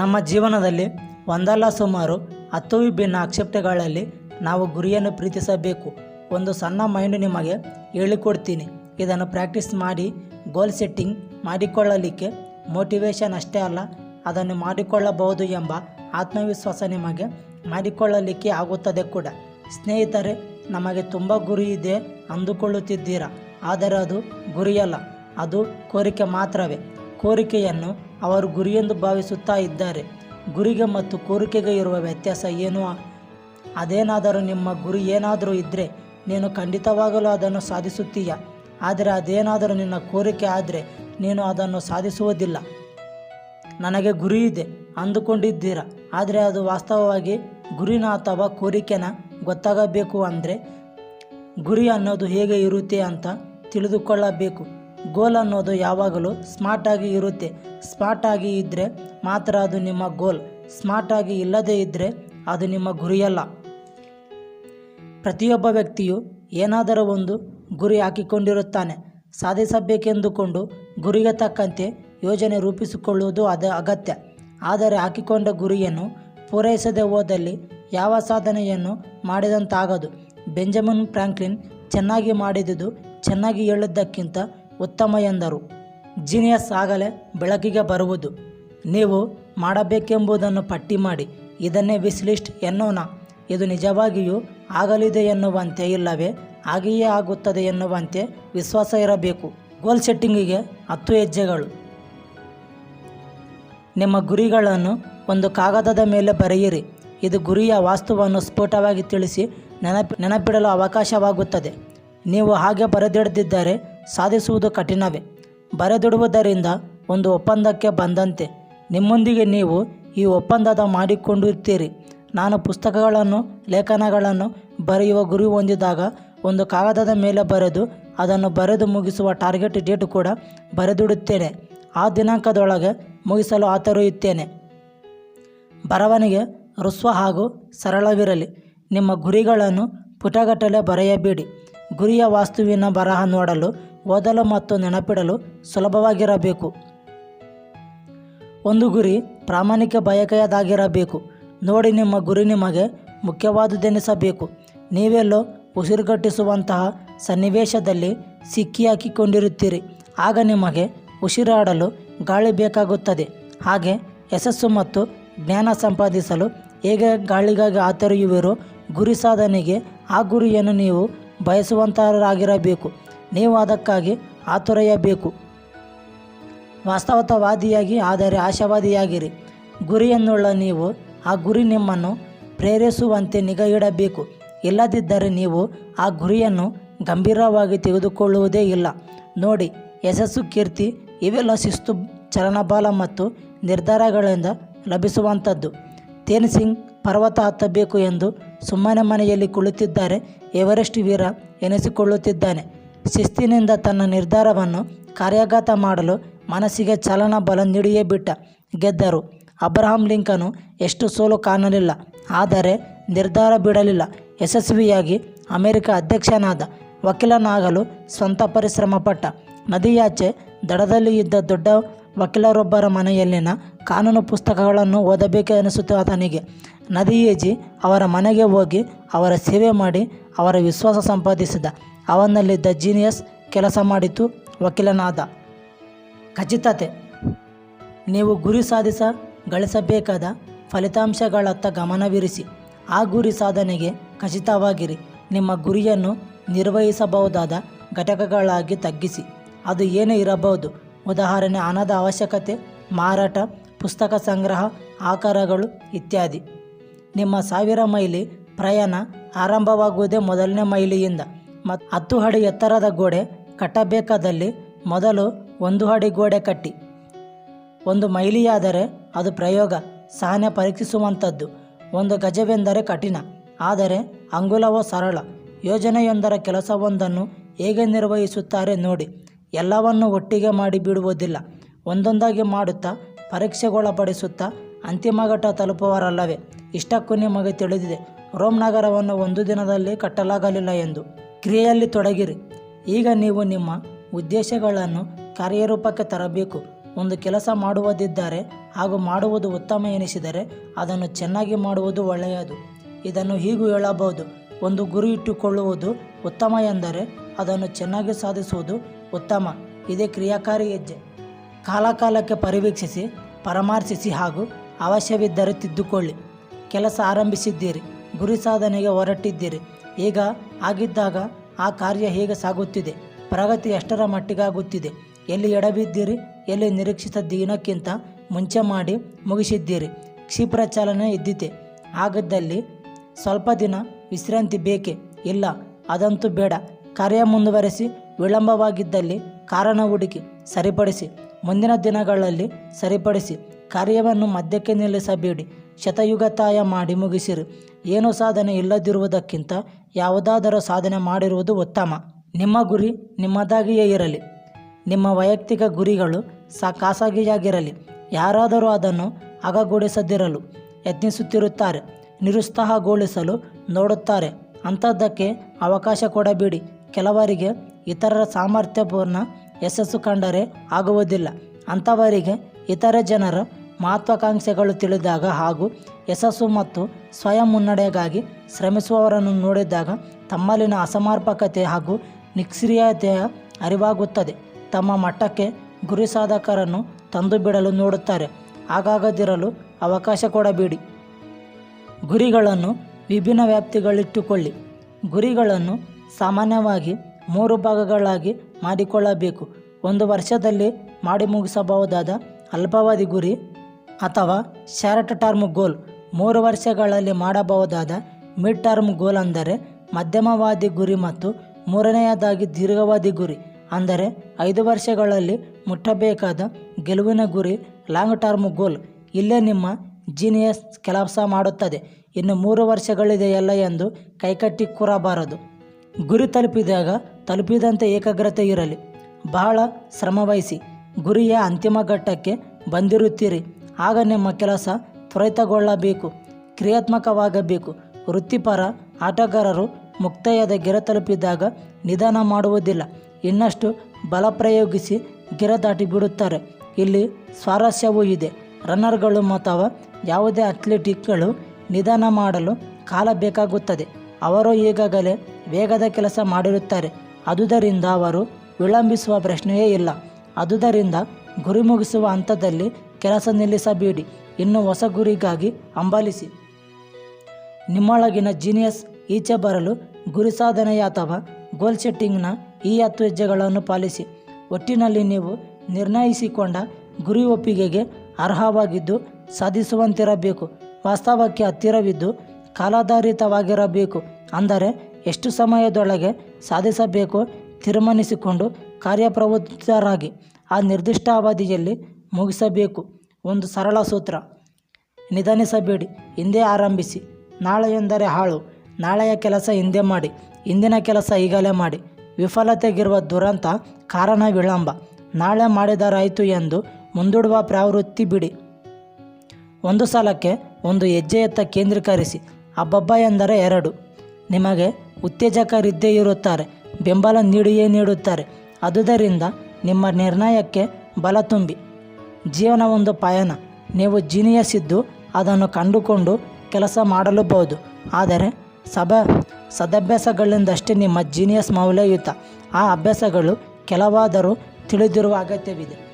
ನಮ್ಮ ಜೀವನದಲ್ಲಿ ಒಂದಲ್ಲ ಸುಮಾರು ಹತ್ತು ವಿಭಿನ್ನ ಆಕ್ಷೇಪಣೆಗಳಲ್ಲಿ ನಾವು ಗುರಿಯನ್ನು ಪ್ರೀತಿಸಬೇಕು. ಒಂದು ಸಣ್ಣ ಮೈಂಡ್ ನಿಮಗೆ ಹೇಳಿಕೊಡ್ತೀನಿ. ಇದನ್ನು ಪ್ರಾಕ್ಟೀಸ್ ಮಾಡಿ ಗೋಲ್ ಸೆಟ್ಟಿಂಗ್ ಮಾಡಿಕೊಳ್ಳಲಿಕ್ಕೆ ಮೋಟಿವೇಶನ್ ಅಷ್ಟೇ ಅಲ್ಲ, ಅದನ್ನು ಮಾಡಿಕೊಳ್ಳಬಹುದು ಎಂಬ ಆತ್ಮವಿಶ್ವಾಸ ನಿಮಗೆ ಮಾಡಿಕೊಳ್ಳಲಿಕ್ಕೆ ಆಗುತ್ತದೆ ಕೂಡ. ಸ್ನೇಹಿತರೆ, ನಮಗೆ ತುಂಬ ಗುರಿ ಇದೆ ಅಂದುಕೊಳ್ಳುತ್ತಿದ್ದೀರಾ? ಆದರೆ ಅದು ಗುರಿಯಲ್ಲ, ಅದು ಕೋರಿಕೆ ಮಾತ್ರವೇ. ಕೋರಿಕೆಯನ್ನು ಅವರು ಗುರಿಯೆಂದು ಭಾವಿಸುತ್ತಾ ಇದ್ದಾರೆ. ಗುರಿಗೆ ಮತ್ತು ಕೋರಿಕೆಗೆ ಇರುವ ವ್ಯತ್ಯಾಸ ಏನು? ಅದೇನಾದರೂ ನಿಮ್ಮ ಗುರಿ ಏನಾದರೂ ಇದ್ದರೆ ನೀನು ಖಂಡಿತವಾಗಲೂ ಅದನ್ನು ಸಾಧಿಸುತ್ತೀಯ. ಆದರೆ ಅದೇನಾದರೂ ನಿನ್ನ ಕೋರಿಕೆ ಆದರೆ ನೀನು ಅದನ್ನು ಸಾಧಿಸುವುದಿಲ್ಲ. ನನಗೆ ಗುರಿ ಇದೆ ಅಂದುಕೊಂಡಿದ್ದೀರಾ? ಆದರೆ ಅದು ವಾಸ್ತವವಾಗಿ ಗುರಿನ ಅಥವಾ ಕೋರಿಕೆನ ಗೊತ್ತಾಗಬೇಕು ಅಂದರೆ ಗುರಿ ಅನ್ನೋದು ಹೇಗೆ ಇರುತ್ತೆ ಅಂತ ತಿಳಿದುಕೊಳ್ಳಬೇಕು. ಗೋಲ್ ಅನ್ನೋದು ಯಾವಾಗಲೂ ಸ್ಮಾರ್ಟಾಗಿ ಇರುತ್ತೆ. ಸ್ಮಾರ್ಟಾಗಿ ಇದ್ದರೆ ಮಾತ್ರ ಅದು ನಿಮ್ಮ ಗೋಲ್ ಸ್ಮಾರ್ಟಾಗಿ ಇಲ್ಲದೇ ಇದ್ದರೆ ಅದು ನಿಮ್ಮ ಗುರಿಯಲ್ಲ. ಪ್ರತಿಯೊಬ್ಬ ವ್ಯಕ್ತಿಯು ಏನಾದರೂ ಒಂದು ಗುರಿ ಹಾಕಿಕೊಂಡಿರುತ್ತಾನೆ. ಸಾಧಿಸಬೇಕೆಂದುಕೊಂಡು ಗುರಿಗೆ ತಕ್ಕಂತೆ ಯೋಜನೆ ರೂಪಿಸಿಕೊಳ್ಳುವುದು ಅದ ಅಗತ್ಯ. ಆದರೆ ಹಾಕಿಕೊಂಡ ಗುರಿಯನ್ನು ಪೂರೈಸದೆ ಹೋದಲ್ಲಿ ಯಾವ ಸಾಧನೆಯನ್ನು ಮಾಡಿದಂತಾಗದು. ಬೆಂಜಮಿನ್ ಫ್ರಾಂಕ್ಲಿನ್ ಚೆನ್ನಾಗಿ ಮಾಡಿದುದು ಚೆನ್ನಾಗಿ ಹೇಳಿದ್ದಕ್ಕಿಂತ ಉತ್ತಮ ಎಂದರು. ಜೀನಿಯಸ್ ಆಗಲೇ ಬೆಳಕಿಗೆ ಬರುವುದು. ನೀವು ಮಾಡಬೇಕೆಂಬುದನ್ನು ಪಟ್ಟಿ ಮಾಡಿ, ಇದನ್ನೇ ವಿಸ್ಲಿಸ್ಟ್ ಎನ್ನೋಣ. ಇದು ನಿಜವಾಗಿಯೂ ಆಗಲಿದೆ ಎನ್ನುವಂತೆ ಇಲ್ಲವೇ, ಹಾಗೆಯೇ ಆಗುತ್ತದೆ ಎನ್ನುವಂತೆ ವಿಶ್ವಾಸ ಇರಬೇಕು. ಗೋಲ್ ಸೆಟ್ಟಿಂಗಿಗೆ ಹತ್ತು ಹೆಜ್ಜೆಗಳು. ನಿಮ್ಮ ಗುರಿಗಳನ್ನು ಒಂದು ಕಾಗದದ ಮೇಲೆ ಬರೆಯಿರಿ. ಇದು ಗುರಿಯ ವಾಸ್ತುವನ್ನು ಸ್ಫೋಟವಾಗಿ ತಿಳಿಸಿ ನೆನಪಿ, ನೆನಪಿಡಲು ಅವಕಾಶವಾಗುತ್ತದೆ. ನೀವು ಹಾಗೆ ಬರೆದಿಡದಿದ್ದರೆ ಸಾಧಿಸುವುದು ಕಠಿಣವೇ. ಬರೆದಿಡುವುದರಿಂದ ಒಂದು ಒಪ್ಪಂದಕ್ಕೆ ಬಂದಂತೆ. ನಿಮ್ಮೊಂದಿಗೆ ನೀವು ಈ ಒಪ್ಪಂದದ ಮಾಡಿಕೊಂಡಿರ್ತೀರಿ ನಾನು ಪುಸ್ತಕಗಳನ್ನು, ಲೇಖನಗಳನ್ನು ಬರೆಯುವ ಗುರಿ ಹೊಂದಿದಾಗ ಒಂದು ಕಾಗದದ ಮೇಲೆ ಬರೆದು ಅದನ್ನು ಬರೆದು ಮುಗಿಸುವ ಟಾರ್ಗೆಟ್ ಡೇಟ್ ಕೂಡ ಬರೆದಿಡುತ್ತೇನೆ. ಆ ದಿನಾಂಕದೊಳಗೆ ಮುಗಿಸಲು ಆತರೆಯುತ್ತೇನೆ. ಬರವಣಿಗೆ ಹೃಸ್ವ ಹಾಗೂ ಸರಳವಿರಲಿ. ನಿಮ್ಮ ಗುರಿಗಳನ್ನು ಪುಟಗಟ್ಟಲೆ ಬರೆಯಬೇಡಿ. ಗುರಿಯ ವಾಸ್ತುವಿನ ಬರಹ ನೋಡಲು ಓದಲು ಮತ್ತು ನೆನಪಿಡಲು ಸುಲಭವಾಗಿರಬೇಕು. ಒಂದು ಗುರಿ ಪ್ರಾಮಾಣಿಕ ಬಯಕೆಯದಾಗಿರಬೇಕು. ನೋಡಿ ನಿಮ್ಮ ಗುರಿ ನಿಮಗೆ ಮುಖ್ಯವಾದುದೆನಿಸಬೇಕು. ನೀವೆಲ್ಲೋ ಉಸಿರುಗಟ್ಟಿಸುವಂತಹ ಸನ್ನಿವೇಶದಲ್ಲಿ ಸಿಕ್ಕಿ ಹಾಕಿಕೊಂಡಿರುತ್ತೀರಿ ಆಗ ನಿಮಗೆ ಉಸಿರಾಡಲು ಗಾಳಿ ಬೇಕಾಗುತ್ತದೆ. ಹಾಗೆ ಯಶಸ್ಸು ಮತ್ತು ಜ್ಞಾನ ಸಂಪಾದಿಸಲು ಹೇಗೆ ಗಾಳಿಗಾಗಿ ಆತರಿಯುವಿರೋ ಗುರಿ ಸಾಧನೆಗೆ ಆ ಗುರಿಯನ್ನು ನೀವು ಬಯಸುವಂತಹರಾಗಿರಬೇಕು. ನೀವು ಅದಕ್ಕಾಗಿ ಆತುರೆಯಬೇಕು. ವಾಸ್ತವತಾವಾದಿಯಾಗಿ ಆದರೆ ಆಶಾವಾದಿಯಾಗಿರಿ. ಗುರಿಯನ್ನುಳ್ಳ ನೀವು ಆ ಗುರಿ ನಿಮ್ಮನ್ನು ಪ್ರೇರಿಸುವಂತೆ ನಿಗಾ ಇಡಬೇಕು ಇಲ್ಲದಿದ್ದರೆ ನೀವು ಆ ಗುರಿಯನ್ನು ಗಂಭೀರವಾಗಿ ತೆಗೆದುಕೊಳ್ಳುವುದೇ ಇಲ್ಲ. ನೋಡಿ, ಯಶಸ್ಸು, ಕೀರ್ತಿ ಇವೆಲ್ಲ ಶಿಸ್ತು, ಚಲನಬಲ ಮತ್ತು ನಿರ್ಧಾರಗಳಿಂದ ಲಭಿಸುವಂಥದ್ದು. ತೇನ್ ಸಿಂಗ್ ಪರ್ವತ ಹತ್ತಬೇಕು ಎಂದು ಸುಮ್ಮನೆ ಮನೆಯಲ್ಲಿ ಕುಳಿತಿದ್ದಾರೆ ಎವರೆಸ್ಟ್ ವೀರ ಎನಿಸಿಕೊಳ್ಳುತ್ತಿದ್ದಾನೆ. ಶಿಸ್ತಿನಿಂದ ತನ್ನ ನಿರ್ಧಾರವನ್ನು ಕಾರ್ಯಗತ ಮಾಡಲು ಮನಸ್ಸಿಗೆ ಚಲನ ಬಲ ನೀಡಿಯೇ ಬಿಟ್ಟ ಗೆದ್ದರು. ಅಬ್ರಹಾಂ ಲಿಂಕನು ಎಷ್ಟು ಸೋಲು ಕಾಣಲಿಲ್ಲ. ಆದರೆ ನಿರ್ಧಾರ ಬಿಡಲಿಲ್ಲ. ಯಶಸ್ವಿಯಾಗಿ ಅಮೆರಿಕ ಅಧ್ಯಕ್ಷನಾದ ವಕೀಲನಾಗಲು ಸ್ವಂತ ಪರಿಶ್ರಮ ಪಟ್ಟ. ನದಿಯಾಚೆ ದಡದಲ್ಲಿ ಇದ್ದ ದೊಡ್ಡ ವಕೀಲರೊಬ್ಬರ ಮನೆಯಲ್ಲಿನ ಕಾನೂನು ಪುಸ್ತಕಗಳನ್ನು ಓದಬೇಕು ಅನಿಸುತ್ತೆ ಆತನಿಗೆ. ನದಿಯೇಜಿ ಅವರ ಮನೆಗೆ ಹೋಗಿ ಅವರ ಸೇವೆ ಮಾಡಿ ಅವರ ವಿಶ್ವಾಸ ಸಂಪಾದಿಸಿದ. ಅವನಲ್ಲಿದ್ದ ಜೀನಿಯಸ್ ಕೆಲಸ ಮಾಡಿತು, ವಕೀಲನಾದ. ಖಚಿತತೆ, ನೀವು ಗುರಿ ಸಾಧಿಸ ಗಳಿಸಬೇಕಾದ ಫಲಿತಾಂಶಗಳತ್ತ ಗಮನವಿರಿಸಿ. ಆ ಗುರಿ ಸಾಧನೆಗೆ ಖಚಿತವಾಗಿರಿ. ನಿಮ್ಮ ಗುರಿಯನ್ನು ನಿರ್ವಹಿಸಬಹುದಾದ ಘಟಕಗಳಾಗಿ ತಗ್ಗಿಸಿ. ಅದು ಏನೇ ಇರಬಹುದು. ಉದಾಹರಣೆ ಹಣದ ಅವಶ್ಯಕತೆ, ಮಾರಾಟ, ಪುಸ್ತಕ ಸಂಗ್ರಹ, ಆಕಾರಗಳು ಇತ್ಯಾದಿ. ನಿಮ್ಮ ಸಾವಿರ ಮೈಲಿ ಪ್ರಯಾಣ ಆರಂಭವಾಗುವುದೇ ಮೊದಲನೇ ಮೈಲಿಯಿಂದ. ಮತ್ತು ಹತ್ತು ಅಡಿ ಎತ್ತರದ ಗೋಡೆ ಕಟ್ಟಬೇಕಾದಲ್ಲಿ ಮೊದಲು ಒಂದು ಅಡಿ ಗೋಡೆ ಕಟ್ಟಿ. ಒಂದು ಮೈಲಿಯಾದರೆ ಅದು ಪ್ರಯೋಗ ಸಹನೆ ಪರೀಕ್ಷಿಸುವಂಥದ್ದು. ಒಂದು ಗಜವೆಂದರೆ ಕಠಿಣ, ಆದರೆ ಅಂಗುಲವೋ ಸರಳ. ಯೋಜನೆಯೊಂದರ ಕೆಲಸವೊಂದನ್ನು ಹೇಗೆ ನಿರ್ವಹಿಸುತ್ತಾರೆ ನೋಡಿ. ಎಲ್ಲವನ್ನು ಒಟ್ಟಿಗೆ ಮಾಡಿ ಬಿಡುವುದಿಲ್ಲ. ಒಂದೊಂದಾಗಿ ಮಾಡುತ್ತಾ, ಪರೀಕ್ಷೆಗೊಳಪಡಿಸುತ್ತಾ, ಅಂತಿಮ ಘಟ್ಟ ತಲುಪುವರಲ್ಲವೇ? ಇಷ್ಟಕ್ಕೂ ನಿಮಗೆ ತಿಳಿದಿದೆ. ರೋಮ್ ನಗರವನ್ನು ಒಂದು ದಿನದಲ್ಲಿ ಕಟ್ಟಲಾಗಲಿಲ್ಲ ಎಂದು. ಕ್ರಿಯೆಯಲ್ಲಿ ತೊಡಗಿರಿ. ಈಗ ನೀವು ನಿಮ್ಮ ಉದ್ದೇಶಗಳನ್ನು ಕಾರ್ಯರೂಪಕ್ಕೆ ತರಬೇಕು. ಒಂದು ಕೆಲಸ ಮಾಡುವುದಿದ್ದರೆ ಹಾಗೂ ಮಾಡುವುದು ಉತ್ತಮ ಎನಿಸಿದರೆ ಅದನ್ನು ಚೆನ್ನಾಗಿ ಮಾಡುವುದು ಒಳ್ಳೆಯದು. ಇದನ್ನು ಹೀಗೂ ಹೇಳಬಹುದು. ಒಂದು ಗುರಿ ಇಟ್ಟುಕೊಳ್ಳುವುದು ಉತ್ತಮ ಎಂದರೆ ಅದನ್ನು ಚೆನ್ನಾಗಿ ಸಾಧಿಸುವುದು ಉತ್ತಮ. ಇದೇ ಕ್ರಿಯಾಕಾರಿ ಹೆಜ್ಜೆ. ಕಾಲಕಾಲಕ್ಕೆ ಪರಿವೀಕ್ಷಿಸಿ, ಪರಾಮರ್ಶಿಸಿ ಹಾಗೂ ಅವಶ್ಯವಿದ್ದರೆ ತಿದ್ದುಕೊಳ್ಳಿ. ಕೆಲಸ ಆರಂಭಿಸಿದ್ದೀರಿ. ಗುರಿ ಸಾಧನೆಗೆ ಹೊರಟಿದ್ದೀರಿ. ಈಗ ಆಗಿದ್ದಾಗ ಆ ಕಾರ್ಯ ಹೇಗೆ ಸಾಗುತ್ತಿದೆ? ಪ್ರಗತಿ ಎಷ್ಟರ ಮಟ್ಟಿಗಾಗುತ್ತಿದೆ? ಎಲ್ಲಿ ಎಡಬಿದ್ದೀರಿ? ಎಲ್ಲಿ ನಿರೀಕ್ಷಿತ ದಿನಕ್ಕಿಂತ ಮುಂಚೆ ಮಾಡಿ ಮುಗಿಸಿದ್ದೀರಿ? ಕ್ಷಿಪ್ರ ಚಾಲನೆ ಇದ್ದಿತೆ. ಆಗಿದ್ದಲ್ಲಿ ಸ್ವಲ್ಪ ದಿನ ವಿಶ್ರಾಂತಿ ಬೇಕೆ? ಇಲ್ಲ, ಅದಂತೂ ಬೇಡ. ಕಾರ್ಯ ಮುಂದುವರೆಸಿ ವಿಳಂಬವಾಗಿದ್ದಲ್ಲಿ ಕಾರಣ ಹುಡುಕಿ ಸರಿಪಡಿಸಿ. ಮುಂದಿನ ದಿನಗಳಲ್ಲಿ ಸರಿಪಡಿಸಿ. ಕಾರ್ಯವನ್ನು ಮಧ್ಯಕ್ಕೆ ನಿಲ್ಲಿಸಬೇಡಿ. ಶತಯುಗತಾಯ ಮಾಡಿ ಮುಗಿಸಿರು. ಏನೂ ಸಾಧನೆ ಇಲ್ಲದಿರುವುದಕ್ಕಿಂತ ಯಾವುದಾದರೂ ಸಾಧನೆ ಮಾಡಿರುವುದು ಉತ್ತಮ. ನಿಮ್ಮ ಗುರಿ ನಿಮ್ಮದಾಗಿಯೇ ಇರಲಿ. ನಿಮ್ಮ ವೈಯಕ್ತಿಕ ಗುರಿಗಳು ಸಾ ಖಾಸಗಿಯಾಗಿರಲಿ. ಯಾರಾದರೂ ಅದನ್ನು ಅಗಗೂಡಿಸದಿರಲು ಯತ್ನಿಸುತ್ತಿರುತ್ತಾರೆ. ನಿರುತ್ಸಾಹಗೊಳಿಸಲು ನೋಡುತ್ತಾರೆ. ಅಂಥದ್ದಕ್ಕೆ ಅವಕಾಶ ಕೊಡಬೇಡಿ. ಕೆಲವರಿಗೆ ಇತರರ ಸಾಮರ್ಥ್ಯಪೂರ್ಣ ಯಶಸ್ಸು ಕಂಡರೆ ಆಗುವುದಿಲ್ಲ. ಅಂಥವರಿಗೆ ಇತರ ಜನರ ಮಹತ್ವಾಕಾಂಕ್ಷೆಗಳು ತಿಳಿದಾಗ ಹಾಗೂ ಯಶಸ್ಸು ಮತ್ತು ಸ್ವಯಂ ಮುನ್ನಡೆಗಾಗಿ ಶ್ರಮಿಸುವವರನ್ನು ನೋಡಿದಾಗ ತಮ್ಮಲ್ಲಿನ ಅಸಮರ್ಪಕತೆ ಹಾಗೂ ನಿಷ್ಕ್ರಿಯತೆಯ ಅರಿವಾಗುತ್ತದೆ. ತಮ್ಮ ಮಟ್ಟಕ್ಕೆ ಗುರಿ ಸಾಧಕರನ್ನು ತಂದು ಬಿಡಲು ನೋಡುತ್ತಾರೆ. ಹಾಗಾಗದಿರಲು ಅವಕಾಶ ಕೊಡಬೇಡಿ. ಗುರಿಗಳನ್ನು ವಿಭಿನ್ನ ವ್ಯಾಪ್ತಿಗಳಿಟ್ಟುಕೊಳ್ಳಿ. ಗುರಿಗಳನ್ನು ಸಾಮಾನ್ಯವಾಗಿ ಮೂರು ಭಾಗಗಳಾಗಿ ಮಾಡಿಕೊಳ್ಳಬೇಕು. ಒಂದು ವರ್ಷದಲ್ಲಿ ಮಾಡಿ ಮುಗಿಸಬಹುದಾದ ಅಲ್ಪಾವಧಿ ಗುರಿ ಅಥವಾ ಶಾರ್ಟ್ ಟರ್ಮ್ ಗೋಲ್ ಮೂರು ವರ್ಷಗಳಲ್ಲಿ ಮಾಡಬಹುದಾದ ಮಿಡ್ ಟರ್ಮ್ ಗೋಲ್ ಅಂದರೆ ಮಧ್ಯಮವಾದಿ ಗುರಿ ಮತ್ತು ಮೂರನೆಯದಾಗಿ ದೀರ್ಘಾವಧಿ ಗುರಿ, ಅಂದರೆ ಐದು ವರ್ಷಗಳಲ್ಲಿ ಮುಟ್ಟಬೇಕಾದ ಗೆಲುವಿನ ಗುರಿ ಲಾಂಗ್ ಟರ್ಮ್ ಗೋಲ್. ಇಲ್ಲೇ ನಿಮ್ಮ ಜೀನಿಯಸ್ ಕೆಲಸ ಮಾಡುತ್ತದೆ. ಇನ್ನು ಮೂರು ವರ್ಷಗಳಿದೆಯಲ್ಲ ಎಂದು ಕೈಕಟ್ಟಿ ಕೂರಬಾರದು. ಗುರಿ ತಲುಪಿದಾಗ ತಲುಪಿದಂತೆ ಏಕಾಗ್ರತೆ ಇರಲಿ. ಬಹಳ ಶ್ರಮವಹಿಸಿ ಗುರಿಯ ಅಂತಿಮ ಘಟ್ಟಕ್ಕೆ ಬಂದಿರುತ್ತೀರಿ. ಆಗ ನಿಮ್ಮ ಕೆಲಸ ತ್ವರಿತಗೊಳ್ಳಬೇಕು, ಕ್ರಿಯಾತ್ಮಕವಾಗಬೇಕು. ವೃತ್ತಿಪರ ಆಟಗಾರರು ಮುಕ್ತಾಯದ ಗೆರೆ ತಲುಪಿದಾಗ ನಿಧಾನ ಮಾಡುವುದಿಲ್ಲ. ಇನ್ನಷ್ಟು ಬಲ ಪ್ರಯೋಗಿಸಿ ಗೆರೆ ದಾಟಿ ಬಿಡುತ್ತಾರೆ. ಇಲ್ಲಿ ಸ್ವಾರಸ್ಯವೂ ಇದೆ. ರನ್ನರ್ಗಳು ಅಥವಾ ಯಾವುದೇ ಅಥ್ಲೆಟಿಕ್ಗಳು ನಿಧಾನ ಮಾಡಲು ಕಾಲ ಬೇಕಾಗುತ್ತದೆ. ಅವರು ಈಗಾಗಲೇ ವೇಗದ ಕೆಲಸ ಮಾಡಿರುತ್ತಾರೆ. ಅದುದರಿಂದ ಅವರು ವಿಳಂಬಿಸುವ ಪ್ರಶ್ನೆಯೇ ಇಲ್ಲ. ಅದುದರಿಂದ ಗುರಿ ಮುಗಿಸುವ ಹಂತದಲ್ಲಿ ಕೆಲಸ ನಿಲ್ಲಿಸಬೇಡಿ. ಇನ್ನು ಹೊಸ ಗುರಿಗಾಗಿ ಹಂಬಲಿಸಿ ನಿಮ್ಮೊಳಗಿನ ಜೀನಿಯಸ್ ಈಚೆ ಬರಲು ಗುರಿ ಸಾಧನೆಯ ಅಥವಾ ಗೋಲ್ ಸೆಟ್ಟಿಂಗ್ನ ಈ ಹತ್ತು ಹೆಜ್ಜೆಗಳನ್ನು ಪಾಲಿಸಿ. ಒಟ್ಟಿನಲ್ಲಿ ನೀವು ನಿರ್ಣಯಿಸಿಕೊಂಡ ಗುರಿ ಒಪ್ಪಿಗೆಗೆ ಅರ್ಹವಾಗಿದ್ದು ಸಾಧಿಸುವಂತಿರಬೇಕು. ವಾಸ್ತವಕ್ಕೆ ಹತ್ತಿರವಿದ್ದು ಕಾಲಾಧಾರಿತವಾಗಿರಬೇಕು. ಅಂದರೆ ಎಷ್ಟು ಸಮಯದೊಳಗೆ ಸಾಧಿಸಬೇಕು ತೀರ್ಮಾನಿಸಿಕೊಂಡು ಕಾರ್ಯಪ್ರವೃತ್ತರಾಗಿ. ಆ ನಿರ್ದಿಷ್ಟ ಅವಧಿಯಲ್ಲಿ ಮುಗಿಸಬೇಕು. ಒಂದು ಸರಳ ಸೂತ್ರ. ನಿಧಾನಿಸಬೇಡಿ, ಹಿಂದೆ ಆರಂಭಿಸಿ. ನಾಳೆ ಎಂದರೆ ಹಾಳು. ನಾಳೆಯ ಕೆಲಸ ಹಿಂದೆ ಮಾಡಿ. ಇಂದಿನ ಕೆಲಸ ಈಗಲೇ ಮಾಡಿ. ವಿಫಲತೆಗಿರುವ ದುರಂತ ಕಾರಣ ವಿಳಂಬ. ನಾಳೆ ಮಾಡಿದರಾಯಿತು ಎಂದು ಮುಂದೂಡುವ ಪ್ರವೃತ್ತಿ ಬಿಡಿ. ಒಂದು ಸಲಕ್ಕೆ ಒಂದು ಹೆಜ್ಜೆಯತ್ತ ಕೇಂದ್ರೀಕರಿಸಿ. ಹಬ್ಬಬ್ಬ ಎಂದರೆ ಎರಡು. ನಿಮಗೆ ಉತ್ತೇಜಕರಿದ್ದೇ ಇರುತ್ತಾರೆ. ಬೆಂಬಲ ನೀಡಿಯೇ ನೀಡುತ್ತಾರೆ. ಅದುದರಿಂದ ನಿಮ್ಮ ನಿರ್ಣಯಕ್ಕೆ ಬಲ ತುಂಬಿ. ಜೀವನ ಒಂದು ಪಯಣ. ನೀವು ಜೀನಿಯಸ್ ಇದ್ದು ಅದನ್ನು ಕಂಡುಕೊಂಡು ಕೆಲಸ ಮಾಡಲೂಬಹುದು ಆದರೆ ಸಭ, ಸದಭ್ಯಾಸಗಳಿಂದಷ್ಟೇ ನಿಮ್ಮ ಜೀನಿಯಸ್ ಮೌಲ್ಯಯುತ. ಆ ಅಭ್ಯಾಸಗಳು ಕೆಲವಾದರೂ ತಿಳಿದಿರುವ ಅಗತ್ಯವಿದೆ.